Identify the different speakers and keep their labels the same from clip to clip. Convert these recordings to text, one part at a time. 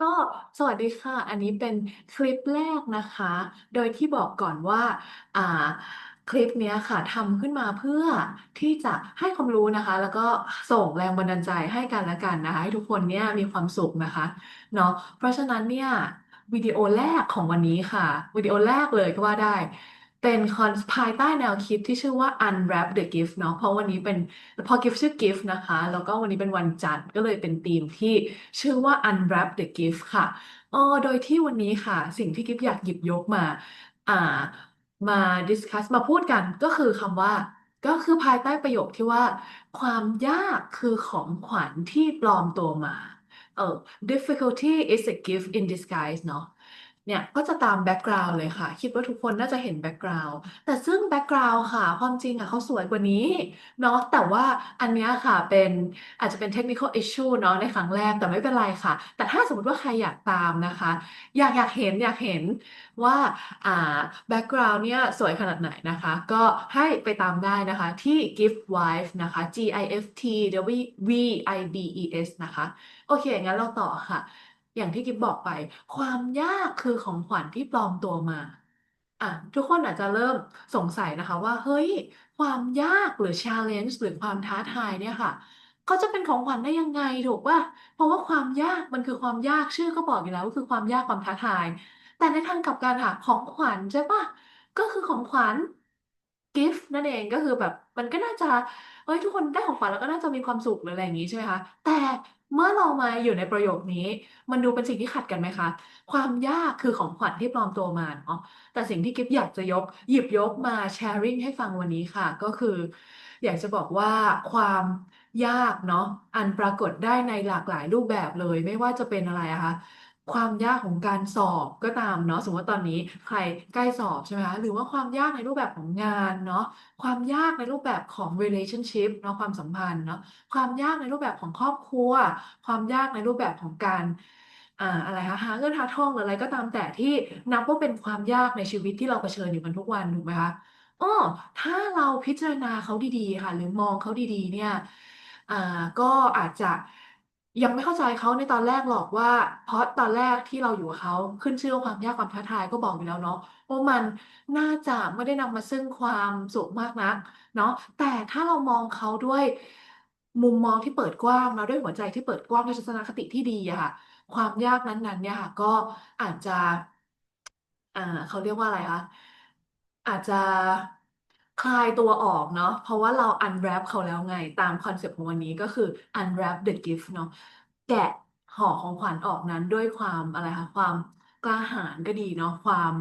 Speaker 1: ก็สวัสดีค่ะ อันนี้เป็นคลิปแรกนะคะ โดยที่บอกก่อนว่า อ่า คลิปเนี้ยค่ะทำขึ้นมาเพื่อที่จะให้ความรู้นะคะ แล้วก็ส่งแรงบันดาลใจให้กันและกันนะคะ ให้ทุกคนเนี่ยมีความสุขนะคะ เนาะเพราะฉะนั้นเนี่ยวิดีโอแรกของวันนี้ค่ะ วิดีโอแรกเลยก็ว่าได้ เป็นคอนภายใต้แนวคิดที่ชื่อว่า unwrap the gift เนาะเพราะวันนี้เป็นพอ gift ชื่อ gift นะคะ แล้วก็วันนี้เป็นวันจันทร์ก็เลยเป็นธีมที่ชื่อว่า unwrap the gift ค่ะเออโดยที่วันนี้ค่ะ สิ่งที่กิฟอยากหยิบยกมา อ่า มาดิสคัสมาพูดกันก็คือคำว่า ก็คือภายใต้ประโยคที่ว่า ความยากคือของขวัญที่ปลอมตัวมาเออ difficulty is a gift in disguise เนาะ เนี่ยก็จะตามแบ็กกราวด์เลยค่ะ คิดว่าทุกคนน่าจะเห็นแบ็กกราวด์แต่ซึ่งแบ็กกราวด์ค่ะ ความจริงอะเขาสวยกว่านี้เนาะแต่ว่าอันเนี้ยค่ะเป็นอาจจะเป็น technical issue เนาะในครั้งแรกแต่ไม่เป็นไรค่ะ แต่ถ้าสมมติว่าใครอยากตามนะคะ อยากอยากเห็นอยากเห็นว่าอ่าแบ็กกราวด์เนี่ยสวยขนาดไหนนะคะ ก็ให้ไปตามได้นะคะที่ gift wife นะคะ G I F T W V I B E S นะคะ โอเคงั้นเราต่อค่ะ อย่างที่กิฟบอกไป ความยากคือของขวัญที่ปลอมตัวมาอะทุกคนอาจจะเริ่มสงสัยนะคะว่า เฮ้ย ความยากหรือ challenge หรือความท้าทายเนี่ยค่ะเขาจะเป็นของขวัญได้ยังไงถูกป่ะเพราะว่าความยากมันคือความยากชื่อก็บอกอยู่แล้วว่าคือความยากความท้าทาย แต่ในทางกลับกันค่ะของขวัญใช่ป่ะก็คือของขวัญ gift นั่นเอง ก็คือแบบมันก็น่าจะ เฮ้ย ทุกคนได้ของขวัญแล้วก็น่าจะมีความสุขหรืออะไรอย่างนี้ใช่ไหมคะ แต่เมื่อเรามาอยู่ในประโยคนี้ มันดูเป็นสิ่งที่ขัดกันไหมคะ ความยากคือของขวัญที่ปลอมตัวมาเนาะแต่สิ่งที่กิฟต์อยากจะยก หยิบยกมาแชร์ริ่งให้ฟังวันนี้ค่ะ ก็คือ อยากจะบอกว่าความยากเนาะอันปรากฏได้ในหลากหลายรูปแบบเลย ไม่ว่าจะเป็นอะไรอะคะ ความยากของการสอบก็ตามเนาะสมมติว่าตอนนี้ใครใกล้สอบใช่ไหมคะหรือว่าความยากในรูปแบบของงานเนาะความยากในรูปแบบของ relationship เนาะความสัมพันธ์เนาะความยากในรูปแบบของครอบครัว ความยากในรูปแบบของการอ่าอะไรคะหาเงินหาทองหรืออะไรก็ตามแต่ที่นับว่าเป็นความยากในชีวิตที่เราเผชิญอยู่กันทุกวันถูกไหมคะอ้อถ้าเราพิจารณาเขาดีๆค่ะ หรือมองเขาดีๆ เนี่ยอ่าก็อาจจะ ยังไม่เข้าใจเขาในตอนแรกหรอกว่า เพราะตอนแรกที่เราอยู่กับเขาขึ้นชื่อว่าความยากความท้าทายก็บอกอยู่แล้วเนาะว่ามันน่าจะไม่ได้นำมาซึ่งความสุขมากนัก เนาะแต่ถ้าเรามองเขาด้วยมุมมองที่เปิดกว้างแล้วด้วยหัวใจที่เปิดกว้างด้วยทัศนคติที่ดีอะค่ะความยากนั้นๆ เนี่ยค่ะก็อาจจะ อ่าเขาเรียกว่าอะไรคะอาจจะ คลายตัวออกเนาะเพราะว่าเรา unwrap เขาแล้วไง ตามคอนเซปต์ของวันนี้ก็คือ unwrap the gift เนาะแกะห่อของขวัญออกนั้นด้วยความอะไรคะความกล้าหาญก็ดีเนาะความ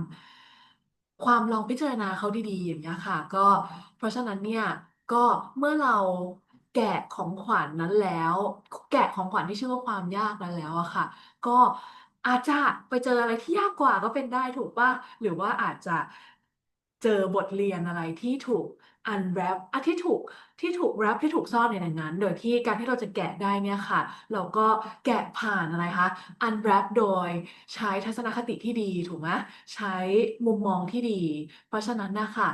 Speaker 1: ความลองพิจารณาเขาดีๆอย่างเงี้ยค่ะ ก็เพราะฉะนั้นเนี่ยก็เมื่อเราแกะของขวัญนั้นแล้ว แกะของขวัญที่ชื่อว่าความยากนั้นแล้วอะค่ะ ก็อาจจะไปเจออะไรที่ยากกว่าก็เป็นได้ถูกป่ะหรือว่าอาจจะ เจอบทเรียนอะไรที่ถูก unwrap อะที่ถูกที่ถูก wrap ที่ถูกซ่อนในนั้น โดยที่การที่เราจะแกะได้เนี่ยค่ะ เราก็แกะผ่านอะไรคะ unwrap โดยใช้ทัศนคติที่ดีถูกไหมใช้มุมมองที่ดี เพราะฉะนั้นนะคะ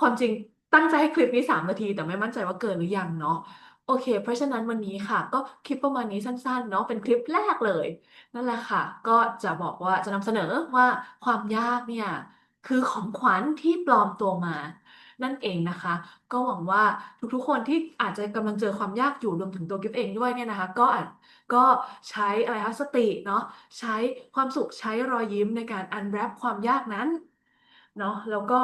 Speaker 1: ความจริงตั้งใจให้คลิปนี้ 3 นาที แต่ไม่มั่นใจว่าเกินหรือยังเนาะโอเค เพราะฉะนั้นวันนี้ค่ะ ก็คลิปประมาณนี้สั้นๆ เนาะเป็นคลิปแรกเลย นั่นแหละค่ะ ก็จะบอกว่าจะนำเสนอว่าความยากเนี่ย คือของขวัญที่ปลอมตัวมา นั่นเองนะคะ ก็หวังว่าทุกๆคนที่อาจจะกำลังเจอความยากอยู่รวมถึงตัวกิฟเองด้วยเนี่ยนะคะ ก็อาจก็ใช้อะไรคะสติเนาะใช้ความสุขใช้รอยยิ้มในการ unwrap ความยากนั้นเนาะแล้วก็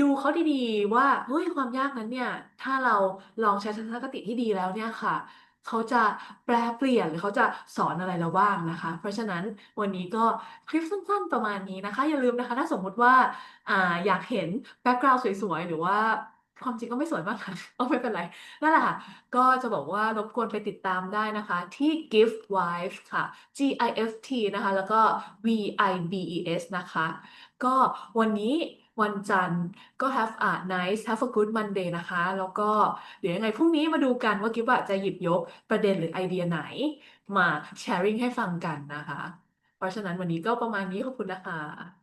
Speaker 1: ดูเขาดีๆว่าเฮ้ยความยากนั้นเนี่ย ถ้าเราลองใช้ทัศนคติที่ดีแล้วเนี่ยค่ะ เขาจะแปลเปลี่ยนหรือเขาจะสอนอะไรเราบ้างนะคะ เพราะฉะนั้นวันนี้ก็คลิปสั้นๆประมาณนี้นะคะ อย่าลืมนะคะ ถ้าสมมุติว่าอ่าอยากเห็นแบ็กกราวด์สวยๆ หรือว่าความจริงก็ไม่สวยมากค่ะก็ไม่เป็นไร นั่นแหละค่ะ ก็จะบอกว่ารบกวนไปติดตามได้นะคะ ที่ Gift Wife ค่ะ G I F T นะคะ แล้วก็ V I B E S นะคะ ก็วันนี้ วันจันทร์ก็ have a nice have a good Monday นะคะ แล้วก็เดี๋ยวยังไงพรุ่งนี้มาดูกันว่ากิฟต์จะหยิบยกประเด็นหรือไอเดียไหนมา sharing ให้ฟังกันนะคะ เพราะฉะนั้นวันนี้ก็ประมาณนี้ขอบคุณนะคะ